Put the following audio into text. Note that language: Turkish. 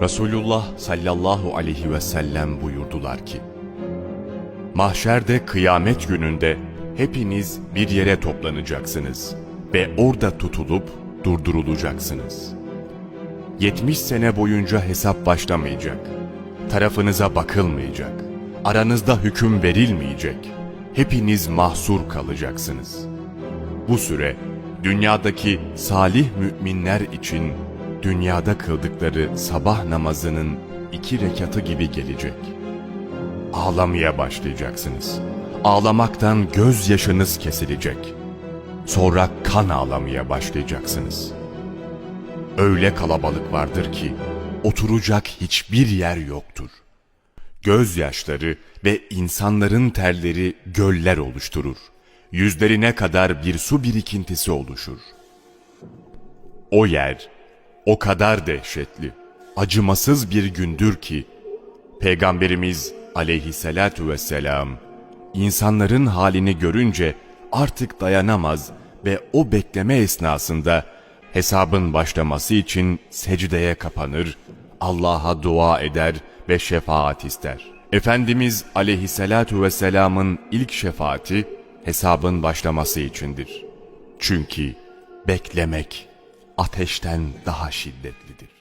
Resulullah sallallahu aleyhi ve sellem buyurdular ki, Mahşerde kıyamet gününde hepiniz bir yere toplanacaksınız ve orada tutulup durdurulacaksınız. 70 sene boyunca hesap başlamayacak. Tarafınıza bakılmayacak. Aranızda hüküm verilmeyecek. Hepiniz mahsur kalacaksınız. Bu süre dünyadaki salih müminler için dünyada kıldıkları sabah namazının iki rekatı gibi gelecek. Ağlamaya başlayacaksınız. Ağlamaktan gözyaşınız kesilecek. Sonra kan ağlamaya başlayacaksınız. Öyle kalabalık vardır ki oturacak hiçbir yer yoktur. Gözyaşları ve insanların terleri göller oluşturur. Yüzlerine kadar bir su birikintisi oluşur. O yer o kadar dehşetli, acımasız bir gündür ki Peygamberimiz aleyhissalatu vesselam insanların halini görünce artık dayanamaz ve o bekleme esnasında hesabın başlaması için secdeye kapanır, Allah'a dua eder ve şefaat ister. Efendimiz aleyhissalatu vesselamın ilk şefaati hesabın başlaması içindir. Çünkü beklemek ateşten daha şiddetlidir.